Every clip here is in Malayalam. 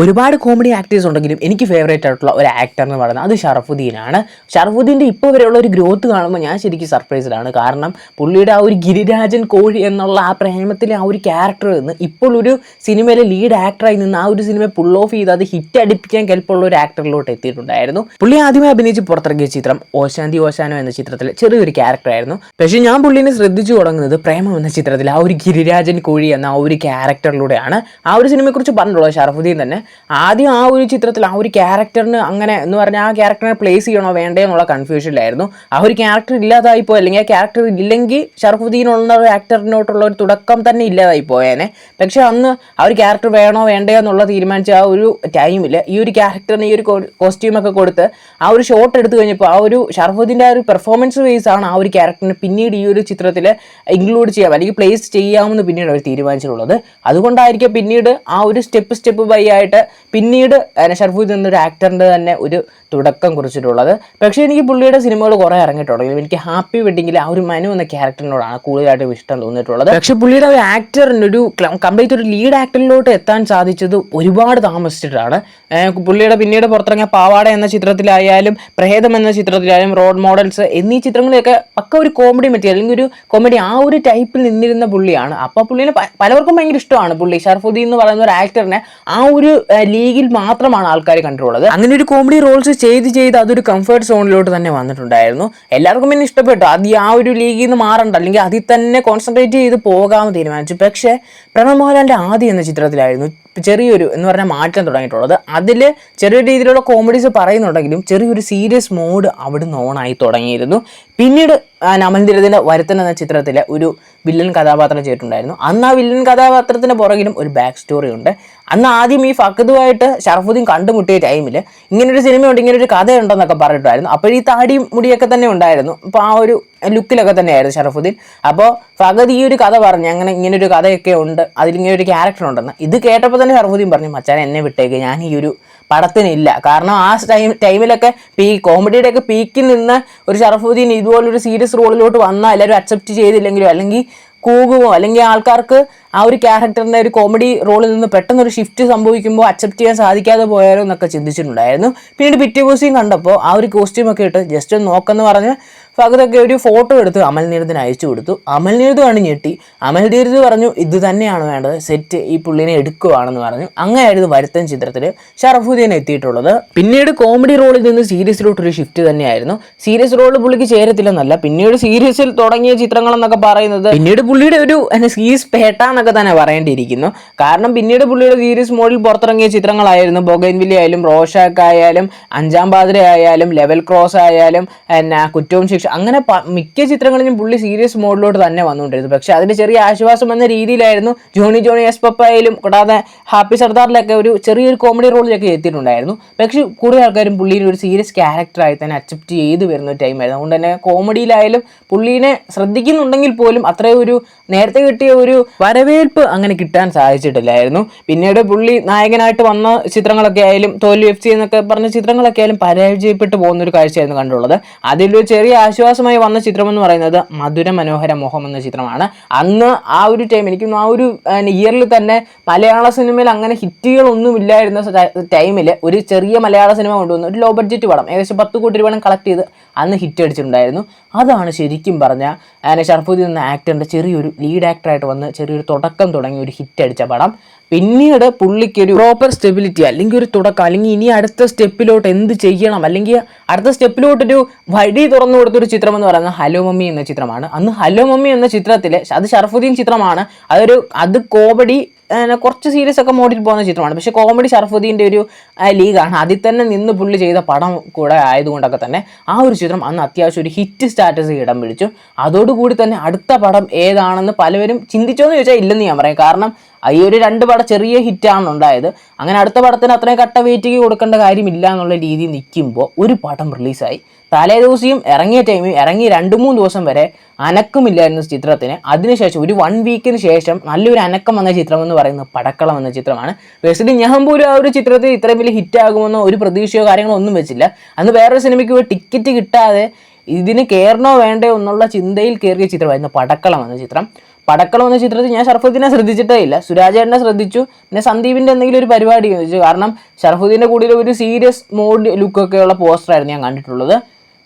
ഒരുപാട് കോമഡി ആക്ടേഴ്സ് ഉണ്ടെങ്കിലും എനിക്ക് ഫേവറേറ്റ് ആയിട്ടുള്ള ഒരു ആക്ടർ എന്ന് പറയുന്നത് അത് ഷറഫുദ്ദീനാണ്. ഷറഫുദ്ദീന്റെ ഇപ്പോൾ വരെയുള്ള ഒരു ഗ്രോത്ത് കാണുമ്പോൾ ഞാൻ ശരിക്കും സർപ്രൈസ്ഡാണ് കാരണം പുള്ളിയുടെ ആ ഒരു ഗിരിരാജൻ കോഴി എന്നുള്ള ആ പ്രേമത്തിലെ ആ ഒരു ക്യാരക്ടർ നിന്ന് ഇപ്പോൾ ഒരു സിനിമയിലെ ലീഡ് ആക്ടറായി നിന്ന് ആ ഒരു സിനിമ പുൾ ഓഫ് ചെയ്ത് അത് ഹിറ്റ് അടിപ്പിക്കാൻ കെൽപ്പുള്ള ഒരു ആക്ടറിലോട്ട് എത്തിയിട്ടുണ്ടായിരുന്നു. പുള്ളി ആദ്യമായി അഭിനയിച്ച് പുറത്തിറങ്ങിയ ചിത്രം ഓശാന്തി ഓശാനോ എന്ന ചിത്രത്തിലെ ചെറിയൊരു ക്യാരക്ടറായിരുന്നു പക്ഷേ ഞാൻ പുള്ളിനെ ശ്രദ്ധിച്ചു തുടങ്ങുന്നത് പ്രേമം എന്ന ചിത്രത്തിൽ ആ ഒരു ഗിരിരാജൻ കോഴി എന്ന ആ ഒരു ക്യാരക്ടറിലൂടെയാണ് ആ ഒരു സിനിമയെക്കുറിച്ച് പറഞ്ഞിട്ടുള്ളത് ഷറഫുദ്ദീൻ തന്നെ. ആദ്യം ആ ഒരു ചിത്രത്തിൽ ആ ഒരു ക്യാരക്ടറിന് അങ്ങനെ എന്ന് പറഞ്ഞാൽ ആ ക്യാരക്ടറിനെ പ്ലേസ് ചെയ്യണോ വേണ്ടേ എന്നുള്ള കൺഫ്യൂഷനിലായിരുന്നു ആ ഒരു ക്യാരക്ടർ ഇല്ലാതായി പോയി അല്ലെങ്കിൽ ആ ക്യാരക്ടർ ഇല്ലെങ്കിൽ ഷർഫുദ്ദീൻ ഉള്ള ഒരു ആക്ടറിനോട്ടുള്ള ഒരു തുടക്കം തന്നെ ഇല്ലാതായി പോയേനെ പക്ഷെ അന്ന് ആ ഒരു ക്യാരക്ടർ വേണോ വേണ്ടേ എന്നുള്ള തീരുമാനിച്ച ആ ഒരു ടൈമിൽ ഈ ഒരു ക്യാരക്ടറിന് ഈ ഒരു കോസ്റ്റ്യൂമൊക്കെ കൊടുത്ത് ആ ഒരു ഷോട്ട് എടുത്തു കഴിഞ്ഞപ്പോൾ ആ ഒരു ഷറഫുദ്ദീന്റെ ആ ഒരു പെർഫോമൻസ് വൈസാണ് ആണ് ആ ഒരു ക്യാരക്ടറിന് പിന്നീട് ഈ ഒരു ചിത്രത്തിൽ ഇൻക്ലൂഡ് ചെയ്യാം അല്ലെങ്കിൽ പ്ലേസ് ചെയ്യാമെന്ന് പിന്നീട് അവർ തീരുമാനിച്ചിട്ടുള്ളത് അതുകൊണ്ടായിരിക്കും പിന്നീട് ആ ഒരു സ്റ്റെപ്പ് സ്റ്റെപ്പ് ബൈ ആയിട്ട് é, പിന്നീട് ഷർഫുദ്ദീൻ എന്നൊരു ആക്ടറിന്റെ തന്നെ ഒരു തുടക്കം കുറിച്ചിട്ടുള്ളത്. പക്ഷേ എനിക്ക് പുള്ളിയുടെ സിനിമകൾ കുറേ ഇറങ്ങിയിട്ടുണ്ടെങ്കിലും എനിക്ക് ഹാപ്പി വെഡിങ്ങിൽ ആ ഒരു മനു എന്ന ക്യാരക്ടറിനോടാണ് കൂടുതലായിട്ടും ഇഷ്ടം തോന്നിയിട്ടുള്ളത്. പക്ഷേ പുള്ളിയുടെ ഒരു ആക്ടറിന് ഒരു കംപ്ലീറ്റ് ഒരു ലീഡ് ആക്ടറിലോട്ട് എത്താൻ സാധിച്ചത് ഒരുപാട് താമസിച്ചിട്ടാണ്. പുള്ളിയുടെ പിന്നീട് പുറത്തിറങ്ങിയ പാവാട എന്ന ചിത്രത്തിലായാലും പ്രേതം എന്ന ചിത്രത്തിലായാലും റോഡ് മോഡൽസ് എന്നീ ചിത്രങ്ങളെയൊക്കെ പക്ക ഒരു കോമഡി മെറ്റീരിയൽ അല്ലെങ്കിൽ ഒരു കോമഡി ആ ഒരു ടൈപ്പിൽ നിന്നിരുന്ന പുള്ളിയാണ്. അപ്പോൾ പുള്ളിനെ പലർക്കും ഭയങ്കര ഇഷ്ടമാണ് പുള്ളി. ഷർഫുദ്ദീൻ എന്ന് പറയുന്ന ഒരു ആക്ടറിനെ ആ ഒരു ഏഹ്, ലീഗിൽ മാത്രമാണ് ആൾക്കാർ കണ്ടിട്ടുള്ളത് അങ്ങനെ ഒരു കോമഡി റോൾസ് ചെയ്ത് ചെയ്ത് അതൊരു കംഫർട്ട് സോണിലോട്ട് തന്നെ വന്നിട്ടുണ്ടായിരുന്നു. എല്ലാവർക്കും പിന്നെ ഇഷ്ടപ്പെട്ടു. അത് ആ ഒരു ലീഗിൽ നിന്ന് മാറണ്ട. അല്ലെങ്കിൽ അതിൽ തന്നെ കോൺസെൻട്രേറ്റ് ചെയ്ത് പോകാമെന്ന് തീരുമാനിച്ചു. പക്ഷേ പ്രണവ് മോഹൻലാലിന്റെ ആദ്യം എന്ന ചിത്രത്തിലായിരുന്നു ചെറിയൊരു എന്ന് പറഞ്ഞാൽ മാറ്റം തുടങ്ങിയിട്ടുള്ളത്. അതിൽ ചെറിയ രീതിയിലുള്ള കോമഡീസ് പറയുന്നുണ്ടെങ്കിലും ചെറിയൊരു സീരിയസ് മോഡ് അവിടുന്ന് ഓണായി തുടങ്ങിയിരുന്നു. പിന്നീട് ആ നമൽദിരതിന്റെ വരുത്തൻ എന്ന ചിത്രത്തിലെ ഒരു വില്ലൻ കഥാപാത്രം ചെയ്തിട്ടുണ്ടായിരുന്നു. അന്ന് ആ വില്ലൻ കഥാപാത്രത്തിന് പുറകിലും ഒരു ബാക്ക് സ്റ്റോറി ഉണ്ട്. അന്ന് ആദ്യം ഈ ഫക്കതുമായിട്ട് ഷറഫുദ്ദീൻ കണ്ടുമുട്ടിയ ടൈമിൽ ഇങ്ങനൊരു സിനിമയുണ്ട് ഇങ്ങനൊരു കഥയുണ്ടെന്നൊക്കെ പറഞ്ഞിട്ടായിരുന്നു അപ്പോൾ ഈ താടിയും മുടിയൊക്കെ തന്നെ ഉണ്ടായിരുന്നു. അപ്പോൾ ആ ഒരു ലുക്കിലൊക്കെ തന്നെയായിരുന്നു ഷറഫുദ്ദീൻ. അപ്പോൾ ഫഗത് ഈ ഒരു കഥ പറഞ്ഞു അങ്ങനെ ഇങ്ങനൊരു കഥയൊക്കെ ഉണ്ട് അതിലിങ്ങനെ ഒരു ക്യാരക്ടർ ഉണ്ടെന്ന്. ഇത് കേട്ടപ്പോൾ തന്നെ ഷറഫുദ്ദീൻ പറഞ്ഞു മച്ചാൻ എന്നെ വിട്ടേക്ക്. ഞാൻ ഈ ഒരു പടത്തിനില്ല. കാരണം ആ ടൈം ടൈമിലൊക്കെ പീ കോമഡിയുടെ ഒക്കെ പീക്കിൽ നിന്ന് ഒരു ഷറഫുദ്ദീൻ ഇതുപോലൊരു സീരിയസ് റോളിലോട്ട് വന്നാൽ എല്ലാവരും അക്സെപ്റ്റ് ചെയ്തില്ലെങ്കിലും അല്ലെങ്കിൽ കൂകുമോ അല്ലെങ്കിൽ ആൾക്കാർക്ക് ആ ഒരു ക്യാരക്ടറിന്റെ ഒരു കോമഡി റോളിൽ നിന്ന് പെട്ടെന്നൊരു ഷിഫ്റ്റ് സംഭവിക്കുമ്പോൾ അക്സെപ്റ്റ് ചെയ്യാൻ സാധിക്കാതെ പോയാലോ എന്നൊക്കെ ചിന്തിച്ചിട്ടുണ്ടായിരുന്നു. പിന്നീട് പിറ്റേ കോസ്റ്റ്യൂം കണ്ടപ്പോൾ ആ ഒരു കോസ്റ്റ്യൂം ഒക്കെ ഇട്ട് ജസ്റ്റ് ഒന്ന് നോക്കെന്ന് പറഞ്ഞ് ഫഗതൊക്കെ ഒരു ഫോട്ടോ എടുത്ത് അമൽ നീരദിന് അയച്ചു കൊടുത്തു. അമൽ നീരദ് കണ്ട് ഞെട്ടി. അമൽ നീരദ് പറഞ്ഞു ഇത് തന്നെയാണ് വേണ്ടത്. സെറ്റ് ഈ പുള്ളിനെ എടുക്കുവാണെന്ന് പറഞ്ഞു. അങ്ങനെയായിരുന്നു വരുത്തൻ ചിത്രത്തിൽ ഷറഫുദ്ദീൻ എത്തിയിട്ടുള്ളത്. പിന്നീട് കോമഡി റോളിൽ നിന്ന് സീരിയസിലോട്ടൊരു ഷിഫ്റ്റ് തന്നെയായിരുന്നു. സീരിയസ് റോൾ പുള്ളിക്ക് ചേരത്തില്ലെന്നല്ല പിന്നീട് സീരിയസിൽ തുടങ്ങിയ ചിത്രങ്ങൾ എന്നൊക്കെ പറയുന്നത് പിന്നീട് പുള്ളിയുടെ ഒരു സീരീസ് പേട്ട എന്നൊക്കെ തന്നെ പറയേണ്ടിയിരിക്കുന്നു. കാരണം പിന്നീട് പുള്ളിയുടെ സീരീസ് മോഡിൽ പുറത്തിറങ്ങിയ ചിത്രങ്ങളായിരുന്നു ബൊഗൈൻവില്ലി ആയാലും റോഷാക്ക് ആയാലും അഞ്ചാം പാതിര ആയാലും ലെവൽ ക്രോസ് ആയാലും എന്നാ കുറ്റവും ശിക്ഷ അങ്ങനെ മിക്ക ചിത്രങ്ങളിലും പുള്ളി സീരിയസ് മോഡിലോട്ട് തന്നെ വന്നുകൊണ്ടിരുന്നു. പക്ഷെ അതിന് ചെറിയ ആശ്വാസം എന്ന രീതിയിലായിരുന്നു ജോണി ജോണി എസ് പപ്പായാലും കൂടാതെ ഹാപ്പി സർദാറിലൊക്കെ ഒരു ചെറിയൊരു കോമഡി റോളിലൊക്കെ എത്തിയിട്ടുണ്ടായിരുന്നു. പക്ഷെ കൂടുതൽ ആൾക്കാരും പുള്ളീനെ ഒരു സീരിയസ് ക്യാരക്ടറായി തന്നെ അക്സെപ്റ്റ് ചെയ്ത് വരുന്ന ഒരു ടൈമായിരുന്നു അതുകൊണ്ട് തന്നെ കോമഡിയിലായാലും പുള്ളീനെ ശ്രദ്ധിക്കുന്നുണ്ടെങ്കിൽ പോലും അത്രയും ഒരു നേരത്തെ കിട്ടിയ ഒരു വരവേൽപ്പ് അങ്ങനെ കിട്ടാൻ സാധിച്ചിട്ടില്ലായിരുന്നു. പിന്നീട് പുള്ളി നായകനായിട്ട് വന്ന ചിത്രങ്ങളൊക്കെ ആയാലും തോൽവി എഫ് സി എന്നൊക്കെ പറഞ്ഞ ചിത്രങ്ങളൊക്കെ ആയാലും പരാജയപ്പെട്ടു പോകുന്ന ഒരു കാഴ്ചയായിരുന്നു കണ്ടുള്ളത്. അതിലൊരു ചെറിയ ആശ്വാസമായി വന്ന ചിത്രം എന്ന് പറയുന്നത് മധുര മനോഹര മോഹം എന്ന ചിത്രമാണ്. അന്ന് ആ ഒരു ടൈം എനിക്ക് ആ ഒരു ഇയറിൽ തന്നെ മലയാള സിനിമയിൽ അങ്ങനെ ഹിറ്റുകളൊന്നും ഇല്ലായിരുന്ന ടൈമിൽ ഒരു ചെറിയ മലയാള സിനിമ കൊണ്ടുവന്നു ഒരു ലോ ബഡ്ജറ്റ് പടം ഏകദേശം പത്ത് കോടി രൂപ കളക്ട് ചെയ്ത് അന്ന് ഹിറ്റ് അടിച്ചിട്ടുണ്ടായിരുന്നു. അതാണ് ശരിക്കും പറഞ്ഞാൽ ഷർഫുദ്ദീൻ എന്ന ആക്ടറിന്റെ ചെറിയൊരു ലീഡ് ആക്ടറായിട്ട് വന്ന് ചെറിയൊരു തുടക്കം തുടങ്ങി ഒരു ഹിറ്റ് അടിച്ച പടം. പിന്നീട് പുള്ളിക്ക് ഒരു പ്രോപ്പർ സ്റ്റെബിലിറ്റി അല്ലെങ്കിൽ ഒരു തുടക്കം അല്ലെങ്കിൽ ഇനി അടുത്ത സ്റ്റെപ്പിലോട്ട് എന്ത് ചെയ്യണം അല്ലെങ്കിൽ അടുത്ത സ്റ്റെപ്പിലോട്ടൊരു വഴി തുറന്നു കൊടുത്തൊരു ചിത്രം എന്ന് പറയുന്നത് ഹലോ മമ്മി എന്ന ചിത്രമാണ്. അന്ന് ഹലോ മമ്മി എന്ന ചിത്രത്തിൽ അത് ഷർഫുദ്ദീൻ ചിത്രമാണ്. അതൊരു അത് കോമഡി കുറച്ച് സീരിയസ് ഒക്കെ മോഡിൽ പോകുന്ന ചിത്രമാണ്. പക്ഷേ കോമഡി ഷർഫുദ്ദീന്റെ ഒരു ലീഗാണ്. അതിൽ തന്നെ നിന്ന് പുള്ളി ചെയ്ത പടം കൂടെ ആയതുകൊണ്ടൊക്കെ തന്നെ ആ ഒരു ചിത്രം അന്ന് അത്യാവശ്യം ഒരു ഹിറ്റ് സ്റ്റാറ്റസ് ഇടം പിടിച്ചു. അതോടുകൂടി തന്നെ അടുത്ത പടം ഏതാണെന്ന് പലവരും ചിന്തിച്ചോന്ന് ചോദിച്ചാൽ ഇല്ലെന്ന് ഞാൻ പറയാം. കാരണം ഈ ഒരു രണ്ട് പടം ചെറിയ ഹിറ്റാണ് ഉണ്ടായത്. അങ്ങനെ അടുത്ത പടത്തിന് അത്രയും കട്ട വെയിറ്റിംഗ് കൊടുക്കേണ്ട കാര്യമില്ല എന്നുള്ള രീതി നിൽക്കുമ്പോൾ ഒരു പടം റിലീസായി. തലേ ദിവസം ഇറങ്ങിയ ടൈമിൽ ഇറങ്ങി രണ്ട് മൂന്ന് ദിവസം വരെ അനക്കമില്ലായിരുന്നു ചിത്രത്തിന്. അതിനുശേഷം ഒരു വൺ വീക്കിന് ശേഷം നല്ലൊരു അനക്കം വന്ന ചിത്രം എന്ന് പറയുന്നത് പടക്കളം എന്ന ചിത്രമാണ്. ബേസിലി ഞാൻ പോലും ആ ഒരു ചിത്രത്തിൽ ഇത്രയും വലിയ ഹിറ്റാകുമെന്നോ ഒരു പ്രതീക്ഷയോ കാര്യങ്ങളോ ഒന്നും വെച്ചില്ല. അന്ന് വേറൊരു സിനിമയ്ക്ക് ടിക്കറ്റ് കിട്ടാതെ ഇതിന് കയറണോ വേണ്ടയോ എന്നുള്ള ചിന്തയിൽ കയറിയ ചിത്രമായിരുന്നു പടക്കളം എന്ന ചിത്രം. പടക്കളം എന്ന ചിത്രത്തിൽ ഞാൻ ഷർഫുദ്ദീനെ ശ്രദ്ധിച്ചിട്ടേ ഇല്ല. സുരാജേട്ടനെ ശ്രദ്ധിച്ചു. പിന്നെ സന്ദീപിന്റെ എന്തെങ്കിലും ഒരു പരിപാടി ചോദിച്ചു കാരണം ഷർഫുദ്ദീന്റെ കൂടെ ഒരു സീരിയസ് മോഡ് ലുക്കൊക്കെയുള്ള പോസ്റ്ററായിരുന്നു ഞാൻ കണ്ടിട്ടുള്ളത്.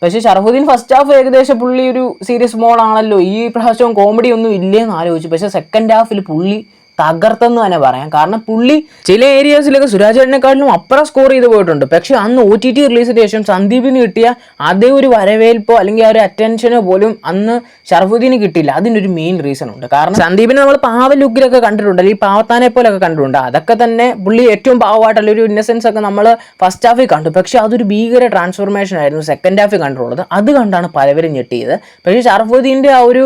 പക്ഷേ ഷർഫുദ്ദീൻ ഫസ്റ്റ് ഹാഫ് ഏകദേശം പുള്ളി ഒരു സീരിയസ് മോഡാണല്ലോ ഈ പ്രാവശ്യം കോമഡി ഒന്നും ഇല്ലേന്ന് ആലോചിച്ചു. പക്ഷേ സെക്കൻഡ് ഹാഫിൽ പുള്ളി തകർത്തെന്ന് തന്നെ പറയാം. കാരണം പുള്ളി ചില ഏരിയാസിലൊക്കെ സുരാജേട്ടനെക്കാട്ടിലും അപ്പുറം സ്കോർ ചെയ്ത് പോയിട്ടുണ്ട്. പക്ഷെ അന്ന് ഒ ടി ടി റിലീസിന് ശേഷം സന്ദീപിന് കിട്ടിയ അതേ ഒരു വരവേൽപ്പോ അല്ലെങ്കിൽ ആ ഒരു അറ്റൻഷനോ പോലും അന്ന് ഷർഫുദ്ദീന് കിട്ടിയില്ല. അതിനൊരു മെയിൻ റീസൺ ഉണ്ട്. കാരണം സന്ദീപിനെ നമ്മൾ പാവ ലുക്കിലൊക്കെ കണ്ടിട്ടുണ്ട്. അല്ലെങ്കിൽ പാവത്താനെ പോലൊക്കെ കണ്ടിട്ടുണ്ട്. അതൊക്കെ തന്നെ പുള്ളി ഏറ്റവും പാവമായിട്ടുള്ള ഒരു ഇന്നസെൻസ് ഒക്കെ നമ്മൾ ഫസ്റ്റ് ഹാഫിൽ കണ്ടു. പക്ഷെ അതൊരു ഭീകര ട്രാൻസ്ഫോർമേഷൻ ആയിരുന്നു സെക്കൻഡ് ഹാഫിൽ കണ്ടിട്ടുള്ളത്. അത് കണ്ടാണ് പലവരും ഞെട്ടിയത്. പക്ഷേ ഷർഫുദ്ദീന്റെ ആ ഒരു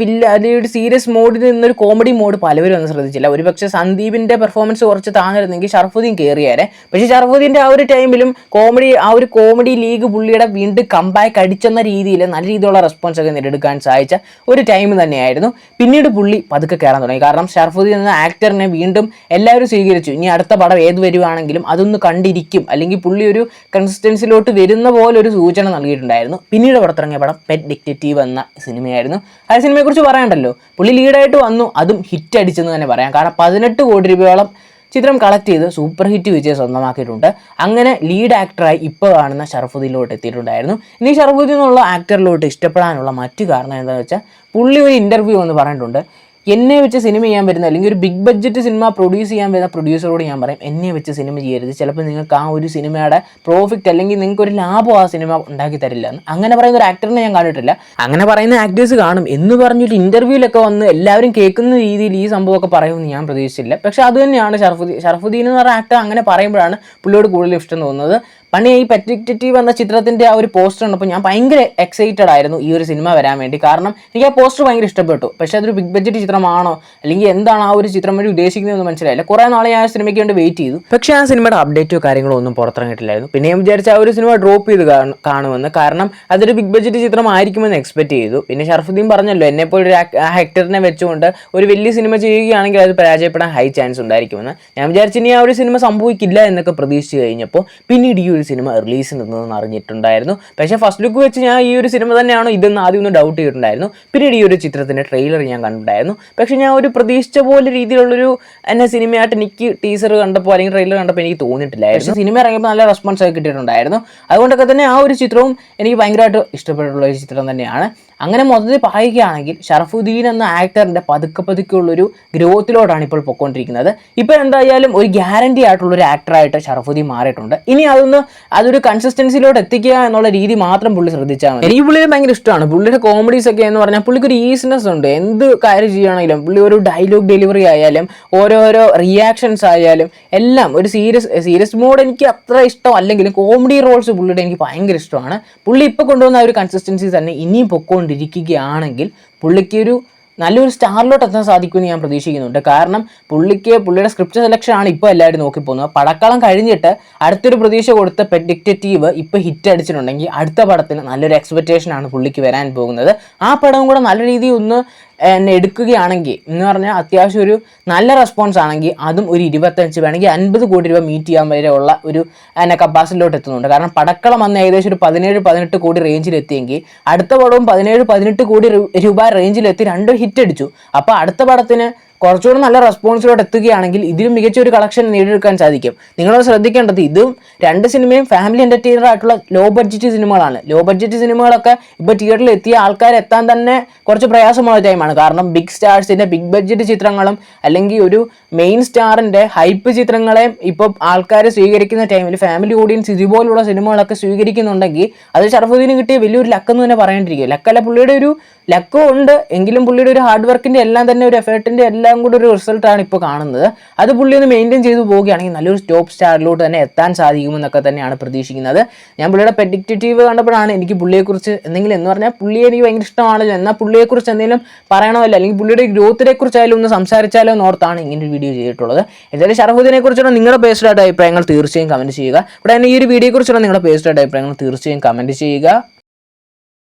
വില്ല അല്ലെങ്കിൽ ഒരു സീരിയസ് മോഡിൽ നിന്നൊരു കോമഡി മോഡ് പലവരും ശ്രദ്ധിച്ചില്ല. ഒരുപക്ഷെ സന്ദീപിന്റെ പെർഫോമൻസ് കുറച്ച് താന്നിരുന്നെങ്കിൽ ഷർഫുദ്ദീൻ കയറിയേരെ പക്ഷേ ഷർഫുദ്ദീന്റെ ആ ഒരു ടൈമിലും കോമഡി ആ ഒരു കോമഡി ലീഗ് പുള്ളിയുടെ വീണ്ടും കമ്പാക്ക് അടിച്ചെന്ന രീതിയിൽ നല്ല രീതിയിലുള്ള റെസ്പോൺസ് ഒക്കെ നേടിയെടുക്കാൻ സഹായിച്ച ഒരു ടൈം തന്നെയായിരുന്നു. പിന്നീട് പുള്ളി പതുക്കെ കയറാൻ തുടങ്ങി. കാരണം ഷർഫുദ്ദീൻ എന്ന ആക്ടറിനെ വീണ്ടും എല്ലാവരും സ്വീകരിച്ചു. ഇനി അടുത്ത പടം ഏത് വരുവാണെങ്കിലും അതൊന്ന് കണ്ടിരിക്കും. അല്ലെങ്കിൽ പുള്ളി ഒരു കൺസിസ്റ്റൻസിലോട്ട് വരുന്ന പോലെ ഒരു സൂചന നൽകിയിട്ടുണ്ടായിരുന്നു. പിന്നീട് പുറത്തിറങ്ങിയ പടം പെറ്റ് ഡിക്റ്റേറ്റീവ് എന്ന സിനിമയായിരുന്നു. ആ സിനിമയെക്കുറിച്ച് പറയണ്ടല്ലോ. പുള്ളി ലീഡായിട്ട് വന്നു. അതും ഹിറ്റ് അടിച്ചെന്ന് തന്നെ പറയാം. കാരണം പതിനെട്ട് കോടി രൂപയോളം ചിത്രം കളക്ട് ചെയ്ത് സൂപ്പർ ഹിറ്റ് വിജയം സ്വന്തമാക്കിയിട്ടുണ്ട്. അങ്ങനെ ലീഡ് ആക്ടറായി ഇപ്പോൾ കാണുന്ന ഷറഫുദ്ദീനിലോട്ട് എത്തിയിട്ടുണ്ടായിരുന്നു. ഇനി ഷറഫുദ്ദീൻ എന്നുള്ള ആക്ടറിലോട്ട് ഇഷ്ടപ്പെടാനുള്ള മറ്റു കാരണം എന്താണെന്ന് വെച്ചാൽ പുള്ളി ഒരു ഇന്റർവ്യൂ എന്ന് പറഞ്ഞിട്ടുണ്ട്. എന്നെ വെച്ച് സിനിമ ചെയ്യാൻ വരുന്ന അല്ലെങ്കിൽ ഒരു ബിഗ് ബഡ്ജറ്റ് സിനിമ പ്രൊഡ്യൂസ് ചെയ്യാൻ വരുന്ന പ്രൊഡ്യൂസറോട് ഞാൻ പറയും എന്നെ വെച്ച് സിനിമ ചെയ്യരുത്. ചിലപ്പോൾ നിങ്ങൾക്ക് ആ ഒരു സിനിമയുടെ പ്രോഫിറ്റ് അല്ലെങ്കിൽ നിങ്ങൾക്ക് ഒരു ലാഭം ആ സിനിമ ഉണ്ടാക്കി തരില്ല. എന്ന് അങ്ങനെ പറയുന്ന ഒരു ആക്ടറിനെ ഞാൻ കണ്ടിട്ടില്ല. അങ്ങനെ പറയുന്ന ആക്ടേഴ്സ് കാണും. എന്ന് പറഞ്ഞൊരു ഇന്റർവ്യൂലൊക്കെ വന്ന് എല്ലാവരും കേൾക്കുന്ന രീതിയിൽ ഈ സംഭവമൊക്കെ പറയുമെന്ന് ഞാൻ പ്രതീക്ഷിച്ചില്ല. പക്ഷെ അത് തന്നെയാണ് ഷർഫുദ്ദീൻ ഷർഫുദ്ദീൻ എന്ന് പറഞ്ഞ ആക്ടർ അങ്ങനെ പറയുമ്പോഴാണ് പുള്ളിയോട് കൂടുതൽ ഇഷ്ടം തോന്നുന്നത്. പണ്ട് ഈ പെറ്റിറ്റീവ് എന്ന ചിത്രത്തിന്റെ ആ ഒരു പോസ്റ്റർ കണ്ടപ്പോൾ ഞാൻ ഭയങ്കര എക്സൈറ്റഡ് ആയിരുന്നു ഈ ഒരു സിനിമ വരാൻ വേണ്ടി. കാരണം എനിക്ക് ആ പോസ്റ്റർ ഭയങ്കര ഇഷ്ടപ്പെട്ടു. പക്ഷെ അതൊരു ബിഗ് ബഡ്ജറ്റ് ചിത്രമാണോ? അല്ലെങ്കിൽ എന്താണ് ആ ഒരു ചിത്രം വഴി ഉദ്ദേശിക്കുന്നതെന്ന് മനസ്സിലായില്ല. കുറേ നാളെ ഞാൻ ആ സിനിമയ്ക്ക് വേണ്ടി വെയിറ്റ് ചെയ്തു. പക്ഷേ ആ സിനിമയുടെ അപ്ഡേറ്റോ കാര്യങ്ങളോ ഒന്നും പുറത്തിറങ്ങിയിട്ടില്ലായിരുന്നു. പിന്നെ ഞാൻ വിചാരിച്ച ആ ഒരു സിനിമ ഡ്രോപ്പ് ചെയ്ത് കാണ- കാണുമെന്ന്. കാരണം അതൊരു ബിഗ് ബഡ്ജറ്റ് ചിത്രമായിരിക്കുമെന്ന് എക്സ്പെക്ട് ചെയ്തു. പിന്നെ ഷർഫുദ്ദീൻ പറഞ്ഞല്ലോ എന്നെപ്പോലെ പോലെ ഒരു ആക്ടറിനെ വെച്ചുകൊണ്ട് ഒരു വലിയ സിനിമ ചെയ്യുകയാണെങ്കിൽ അത് പരാജയപ്പെടാൻ ഹൈ ചാൻസ് ഉണ്ടായിരിക്കുമെന്ന്. ഞാൻ വിചാരിച്ചു ഇനി ആ ഒരു സിനിമ സംഭവിക്കില്ല എന്നൊക്കെ പ്രതീക്ഷിച്ചു കഴിഞ്ഞപ്പോൾ പിന്നീട് ഈ സിനിമ റിലീസ് നിന്നതെന്ന് അറിഞ്ഞിട്ടുണ്ടായിരുന്നു. പക്ഷേ ഫസ്റ്റ് ലുക്ക് വെച്ച് ഞാൻ ഈ ഒരു സിനിമ തന്നെയാണോ ഇതെന്ന് ആദ്യം ഒന്ന് ഡൗട്ട് ചെയ്തിട്ടുണ്ടായിരുന്നു. പിന്നീട് ഈ ഒരു ചിത്രത്തിന്റെ ട്രെയിലർ ഞാൻ കണ്ടിട്ടുണ്ടായിരുന്നു. പക്ഷേ ഞാൻ ഒരു പ്രതീക്ഷിച്ച പോലെ രീതിയിലുള്ളൊരു എന്നെ സിനിമയായിട്ട് എനിക്ക് ടീസർ കണ്ടപ്പോൾ അല്ലെങ്കിൽ ട്രെയിലർ കണ്ടപ്പോൾ എനിക്ക് തോന്നിയിട്ടില്ലായിരുന്നു. സിനിമ ഇറങ്ങിയപ്പോൾ നല്ല റെസ്പോൺസ് ഒക്കെ കിട്ടിയിട്ടുണ്ടായിരുന്നു. അതുകൊണ്ടൊക്കെ തന്നെ ആ ഒരു ചിത്രവും എനിക്ക് ഭയങ്കരമായിട്ട് ഇഷ്ടപ്പെട്ടിട്ടുള്ള ഒരു ചിത്രം തന്നെയാണ്. അങ്ങനെ മൊത്തത്തിൽ പറയുകയാണെങ്കിൽ ഷറഫുദ്ദീൻ എന്ന ആക്ടറിന്റെ പതുക്കെ പതുക്കെയുള്ളൊരു ഗ്രോത്തിലോട്ടാണ് ഇപ്പോൾ പൊയ്ക്കൊണ്ടിരിക്കുന്നത് ഇപ്പോൾ എന്തായാലും ഒരു ഗ്യാരണ്ടി ആയിട്ടുള്ളൊരു ആക്ടറായിട്ട് ഷറഫുദ്ദീൻ മാറിയിട്ടുണ്ട്. ഇനി അതൊന്ന് അതൊരു കൺസിസ്റ്റൻസിലോട്ട് എത്തിക്കുക എന്നുള്ള രീതി മാത്രം പുള്ളി ശ്രദ്ധിച്ചാൽ മതി. എനിക്ക് പുള്ളിയെ ഭയങ്കര ഇഷ്ടമാണ്. പുള്ളിയുടെ കോമഡീസ് ഒക്കെ എന്ന് പറഞ്ഞാൽ പുള്ളിക്ക് ഒരു ഈസിനെസ് ഉണ്ട്. എന്ത് കാര്യം ചെയ്യുകയാണെങ്കിലും പുള്ളി ഒരു ഡയലോഗ് ഡെലിവറി ആയാലും ഓരോരോ റിയാക്ഷൻസ് ആയാലും എല്ലാം ഒരു സീരിയസ് സീരിയസ് മോഡ് എനിക്ക് അത്ര ഇഷ്ടം അല്ലെങ്കിലും കോമഡി റോൾസ് പുള്ളിയുടെ എനിക്ക് ഭയങ്കര ഇഷ്ടമാണ്. പുള്ളി ഇപ്പോൾ കൊണ്ടുവന്ന ആ ഒരു കൺസിസ്റ്റൻസി തന്നെ ഇനിയും പൊക്കോണ്ടിരിക്കുകയാണെങ്കിൽ പുള്ളിക്ക് ഒരു നല്ലൊരു സ്റ്റാറിലോട്ട് എത്താൻ സാധിക്കുമെന്ന് ഞാൻ പ്രതീക്ഷിക്കുന്നുണ്ട്. കാരണം പുള്ളിക്ക് പുള്ളിയുടെ സ്ക്രിപ്റ്റ് സെലക്ഷൻ ആണ് ഇപ്പോൾ എല്ലാവരും നോക്കി പോകുന്നത് പടക്കളം കഴിഞ്ഞിട്ട് അടുത്തൊരു പ്രതീക്ഷ കൊടുത്ത പെഡിക്റ്റീവ് ഇപ്പോൾ ഹിറ്റ് അടിച്ചിട്ടുണ്ടെങ്കിൽ അടുത്ത പടത്തിന് നല്ലൊരു എക്സ്പെക്റ്റേഷൻ ആണ് പുള്ളിക്ക് വരാൻ പോകുന്നത്. ആ പടവും കൂടെ നല്ല രീതിയിൽ ഒന്ന് എന്നെ എടുക്കുകയാണെങ്കിൽ എന്ന് പറഞ്ഞാൽ അത്യാവശ്യം ഒരു നല്ല റെസ്പോൺസ് ആണെങ്കിൽ അതും ഒരു ഇരുപത്തഞ്ച് വേണമെങ്കിൽ അൻപത് കോടി രൂപ മീറ്റ് ചെയ്യാൻ വരെ ഉള്ള ഒരു എന്നെ കപ്പാസിറ്റിയിലോട്ട് എത്തുന്നുണ്ട്. കാരണം പടക്കളം വന്ന് ഏകദേശം ഒരു പതിനേഴ് പതിനെട്ട് കോടി റേഞ്ചിൽ എത്തിയെങ്കിൽ അടുത്ത പടവും പതിനേഴ് പതിനെട്ട് കോടി രൂപ റേഞ്ചിലെത്തി രണ്ട് ഹിറ്റ് അടിച്ചു. അപ്പോൾ അടുത്ത പടത്തിന് കുറച്ചുകൂടി നല്ല റെസ്പോൺസിലോട്ട് എത്തുകയാണെങ്കിൽ ഇതിലും മികച്ച ഒരു കളക്ഷൻ നേടിയെടുക്കാൻ സാധിക്കും. നിങ്ങൾ ശ്രദ്ധിക്കേണ്ടത് ഇതും രണ്ട് സിനിമയും ഫാമിലി എന്റർടൈനർ ആയിട്ടുള്ള ലോ ബഡ്ജറ്റ് സിനിമകളാണ് ലോ ബഡ്ജറ്റ് സിനിമകളൊക്കെ ഇപ്പോൾ തിയേറ്ററിൽ എത്തിയ ആൾക്കാർ എത്താൻ തന്നെ കുറച്ച് പ്രയാസമുള്ള ടൈമാണ് കാരണം ബിഗ് സ്റ്റാർസിന്റെ ബിഗ് ബഡ്ജറ്റ് ചിത്രങ്ങളും അല്ലെങ്കിൽ ഒരു മെയിൻ സ്റ്റാറിന്റെ ഹൈപ്പ് ചിത്രങ്ങളെയും ഇപ്പോൾ ആൾക്കാർ സ്വീകരിക്കുന്ന ടൈമിൽ ഫാമിലി ഓഡിയൻസ് ഇതുപോലുള്ള സിനിമകളൊക്കെ സ്വീകരിക്കുന്നുണ്ടെങ്കിൽ അത് ഷറഫുദ്ദീന് കിട്ടിയ വലിയൊരു ലക്കെന്ന് തന്നെ പറയേണ്ടിരിക്കും ലക്കല്ല പുള്ളിയുടെ ഒരു ലക്കും ഉണ്ട്. എങ്കിലും പുള്ളിയുടെ ഒരു ഹാർഡ് വർക്കിന്റെ എല്ലാം തന്നെ ഒരു എഫേർട്ടിന്റെ എല്ലാം കൂടി ഒരു റിസൾട്ടാണ് ഇപ്പോൾ കാണുന്നത്. അത് പുള്ളി ഒന്ന് മെയിന്റെയിൻ ചെയ്തു പോവുകയാണെങ്കിൽ നല്ലൊരു ടോപ്പ് സ്റ്റാറിലോട്ട് തന്നെ എത്താൻ സാധിക്കുമെന്നൊക്കെ തന്നെയാണ് പ്രതീക്ഷിക്കുന്നത്. ഞാൻ പുള്ളിയുടെ പെഡിക്റ്റീവ് കണ്ടപ്പോഴാണ് എനിക്ക് പുള്ളിയെക്കുറിച്ച് എന്തെങ്കിലും എന്ന് പറഞ്ഞാൽ പുള്ളിയെ എനിക്ക് ഭയങ്കര ഇഷ്ടമാണല്ലോ എന്നാൽ പുള്ളിയെക്കുറിച്ച് എന്തെങ്കിലും പറയണമല്ലോ അല്ലെങ്കിൽ പുള്ളിയുടെ ഗ്രോത്തിനെ കുറിച്ചായാലും ഒന്ന് സംസാരിച്ചാലോ എന്നോർത്താണ് ഇങ്ങനെ ഒരു വീഡിയോ ചെയ്തിട്ടുള്ളത്. എന്തായാലും ഷറഫുദ്ദീനെ കുറിച്ചുള്ള നിങ്ങളുടെ ബേസ്ഡ് അഭിപ്രായങ്ങൾ തീർച്ചയായും കമന്റ് ചെയ്യുക. ഇവിടെ തന്നെ ഈ ഒരു വീഡിയോയെക്കുറിച്ചുള്ള നിങ്ങളുടെ ബേസ്ഡ് അഭിപ്രായങ്ങൾ തീർച്ചയായും കമന്റ് ചെയ്യുക.